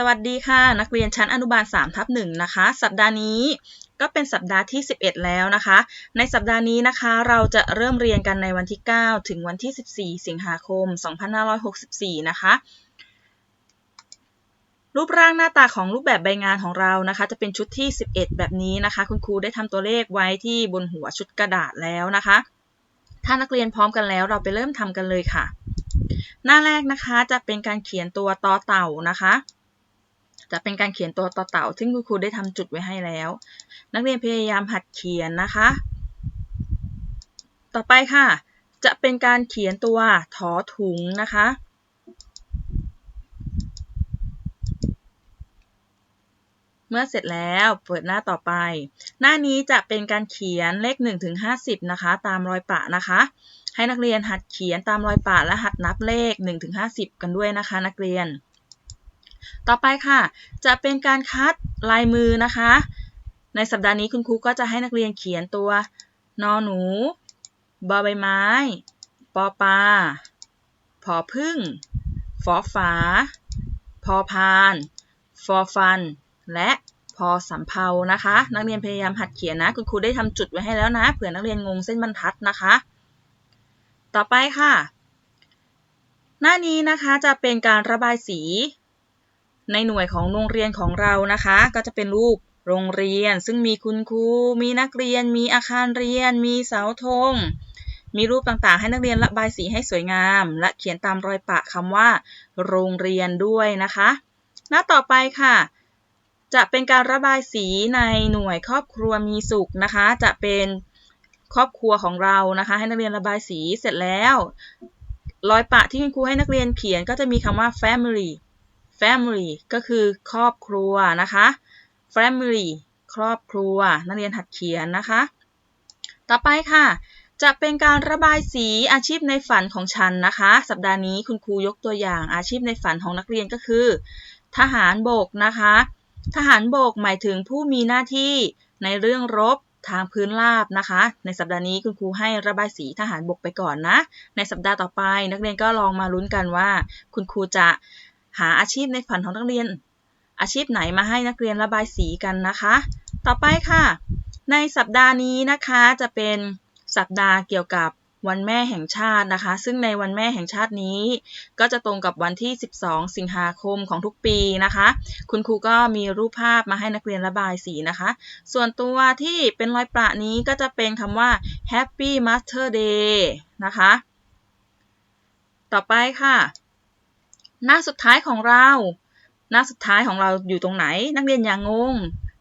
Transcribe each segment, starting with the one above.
สวัสดีค่ะ นักเรียนชั้นอนุบาล3ทับ1นะคะ สัปดาห์นี้ก็เป็นสัปดาห์ที่ 11 แล้วนะคะ ในสัปดาห์นี้นะคะ เราจะเริ่มเรียนกันในวันที่ 9 ถึงวันที่ 14 สิงหาคม 2564 นะคะ รูปร่างหน้าตาของรูปแบบใบงานของเรานะคะ จะเป็นชุดที่ 11 แบบนี้นะคะ คุณครูได้ทำตัวเลขไว้ที่บนหัวชุดกระดาษแล้วนะคะ ถ้านักเรียนพร้อมกันแล้ว เราไปเริ่มทำกันเลยค่ะ หน้าแรกนะคะจะเป็นการเขียนตัวตอเต่านะคะ จะเป็นการเขียนตัวต่อเต่า ซึ่งคุณครูได้ทำจุดไว้ให้แล้ว นักเรียนพยายามหัดเขียนนะคะ ต่อไปค่ะ จะเป็นการเขียนตัวถอถุงนะคะเมื่อเสร็จแล้วเปิดหน้าต่อไป หน้านี้จะเป็นการเขียนเลข1ถึง50 นะคะ ตามรอยปะนะคะ ให้นักเรียนหัดเขียนตามรอยปะและหัดนับเลข1ถึง50 กันด้วยนะคะ นักเรียน ต่อไปค่ะ จะเป็นการคัดลายมือนะคะ ในสัปดาห์นี้คุณครูก็จะให้นักเรียนเขียนตัวนอหนู บอใบไม้ ปอปลาผอพึ่งฟอฝา พอพาน ฟอฟัน และพอสำเพานะคะ นักเรียนพยายามหัดเขียนนะ คุณครูได้ทำจุดไว้ให้แล้วนะ เผื่อนักเรียนงงเส้นบรรทัดนะคะ ต่อไปค่ะ หน้านี้นะคะจะเป็นการระบายสี ในหน่วยของโรงเรียนของเรานะคะ ก็จะเป็นรูปโรงเรียน ซึ่งมีคุณครู มีนักเรียน มีอาคารเรียน มีเสาธง มีรูปต่างๆ ให้นักเรียนระบายสีให้สวยงาม และเขียนตามรอยปะคำว่า โรงเรียนด้วยนะคะ หน้าต่อไปค่ะ จะเป็นการระบายสีในหน่วยครอบครัวมีสุขนะคะ จะเป็นครอบครัวของเรานะคะ ให้นักเรียนระบายสีเสร็จแล้ว รอยปะที่คุณครูให้นักเรียนเขียนก็จะมีคำว่า family family ก็คือครอบครัวนะคะ family ครอบครัว นักเรียนหัดเขียนนะคะ ต่อไปค่ะ จะเป็นการระบายสีอาชีพในฝันของฉันนะคะ สัปดาห์นี้คุณครูยกตัวอย่างอาชีพในฝันของนักเรียนก็คือ ทหารโบกนะคะ ทหารโบกหมายถึงผู้มีหน้าที่ในเรื่องรบทางพื้นราบนะคะ ในสัปดาห์นี้คุณครูให้ระบายสีทหารบกไปก่อนนะ ในสัปดาห์ต่อไป นักเรียนก็ลองมาลุ้นกันว่า คุณครูจะ หาอาชีพในฝันของนักเรียน อาชีพไหนมาให้นักเรียนระบายสีกันนะคะ ต่อไปค่ะ ในสัปดาห์นี้นะคะจะเป็นสัปดาห์เกี่ยวกับวันแม่แห่งชาตินะคะ ซึ่งในวันแม่แห่งชาตินี้ ก็จะตรงกับวันที่ 12 สิงหาคมของทุกปีนะคะ คุณครูก็มีรูปภาพมาให้นักเรียนระบายสีนะคะ ส่วนตัวที่เป็นรอยประนี้ก็จะเป็นคำว่า Happy Mother Day นะคะ ต่อไปค่ะ หน้าสุดท้ายของเรา หน้าสุดท้ายของเราอยู่ตรงไหน นักเรียนอย่างงง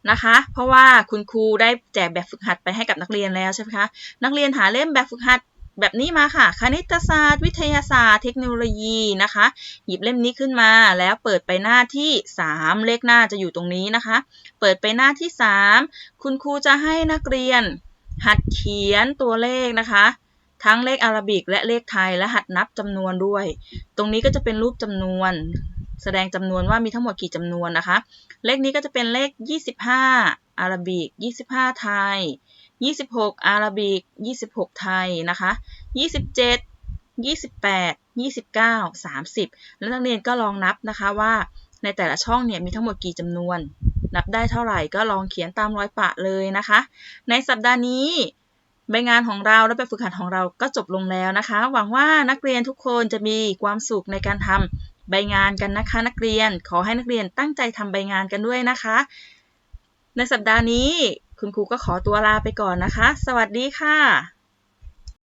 นะคะ เพราะว่าคุณครูได้แจกแบบฝึกหัดไปให้กับนักเรียนแล้วใช่ไหมคะ นักเรียนหาเล่มแบบฝึกหัดแบบนี้มาค่ะ คณิตศาสตร์ วิทยาศาสตร์ เทคโนโลยีนะคะ หยิบเล่มนี้ขึ้นมาแล้วเปิดไปหน้าที่ 3 เลขหน้าจะอยู่ตรงนี้นะคะ เปิดไปหน้าที่ 3 คุณครูจะให้นักเรียนหัดเขียนตัวเลขนะคะ ทั้งเลขอารบิกและเลขไทยและหัดนับจำนวนด้วย ตรงนี้ก็จะเป็นรูปจำนวน แสดงจำนวนว่ามีทั้งหมดกี่จำนวนนะคะ เลขนี้ก็จะเป็นเลข 25 อารบิก 25 ไทย 26 อารบิก 26 ไทยนะคะ 27 28 29 30 แล้วนักเรียนก็ลองนับนะคะว่าในแต่ละช่องเนี่ยมีทั้งหมดกี่จำนวน นับได้เท่าไหร่ก็ลองเขียนตามรอยปะเลยนะคะ ในสัปดาห์นี้ ใบงานของเราและแบบฝึกหัดของเราก็จบลงแล้วนะคะ หวังว่านักเรียนทุกคนจะมีความสุขในการทำใบงานกันนะคะ นักเรียนขอให้นักเรียนตั้งใจทำใบงานกันด้วยนะคะ ในสัปดาห์นี้คุณครูก็ขอตัวลาไปก่อนนะคะ สวัสดีค่ะ